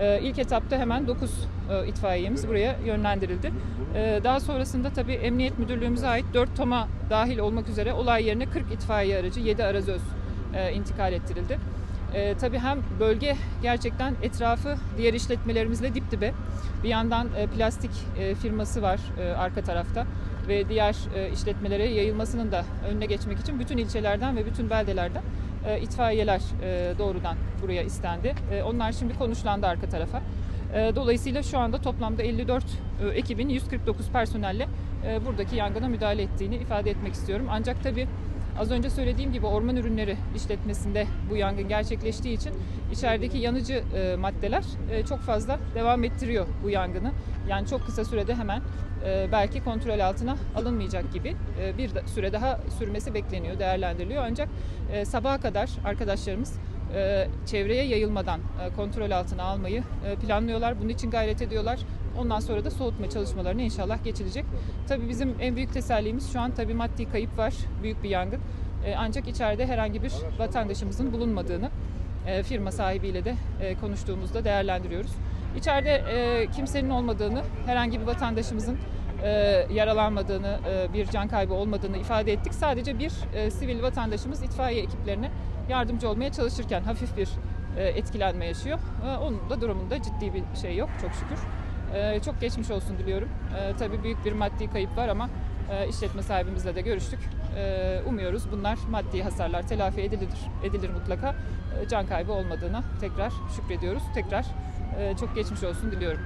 E, ilk etapta hemen 9 e, itfaiyemiz buraya yönlendirildi. E, daha sonrasında tabii Emniyet Müdürlüğümüze ait 4 TOM'a dahil olmak üzere olay yerine 40 itfaiye aracı, 7 arazöz e, intikal ettirildi. E, tabii hem bölge gerçekten etrafı diğer işletmelerimizle dip dibe. Bir yandan e, plastik e, firması var e, arka tarafta ve diğer e, işletmelere yayılmasının da önüne geçmek için bütün ilçelerden ve bütün beldelerden e, itfaiyeler e, doğrudan buraya istendi. E, onlar şimdi konuşlandı arka tarafa. E, dolayısıyla şu anda toplamda 54 e, ekibin 149 personelle e, buradaki yangına müdahale ettiğini ifade etmek istiyorum. Ancak tabii Az önce söylediğim gibi orman ürünleri işletmesinde bu yangın gerçekleştiği için içerideki yanıcı e, maddeler e, çok fazla devam ettiriyor bu yangını. Yani çok kısa sürede hemen e, belki kontrol altına alınmayacak gibi e, bir süre daha sürmesi bekleniyor, değerlendiriliyor. Ancak e, sabaha kadar arkadaşlarımız çevreye yayılmadan e, kontrol altına almayı e, planlıyorlar. Bunun için gayret ediyorlar. Ondan sonra da soğutma çalışmalarına inşallah geçilecek. Tabii bizim en büyük tesellimiz şu an tabii maddi kayıp var, büyük bir yangın. E, ancak içeride herhangi bir vatandaşımızın bulunmadığını e, firma sahibiyle de e, konuştuğumuzda değerlendiriyoruz. İçeride e, kimsenin olmadığını, herhangi bir vatandaşımızın e, yaralanmadığını, e, bir can kaybı olmadığını ifade ettik. Sadece bir e, sivil vatandaşımız itfaiye ekiplerine yardımcı olmaya çalışırken hafif bir e, etkilenme yaşıyor. E, onun da durumunda ciddi bir şey yok çok şükür. E, çok geçmiş olsun diliyorum. Tabii büyük bir maddi kayıp var ama işletme sahibimizle de görüştük. Umuyoruz bunlar maddi hasarlar telafi edilir, edilir mutlaka. Can kaybı olmadığına tekrar şükrediyoruz. Tekrar çok geçmiş olsun diliyorum.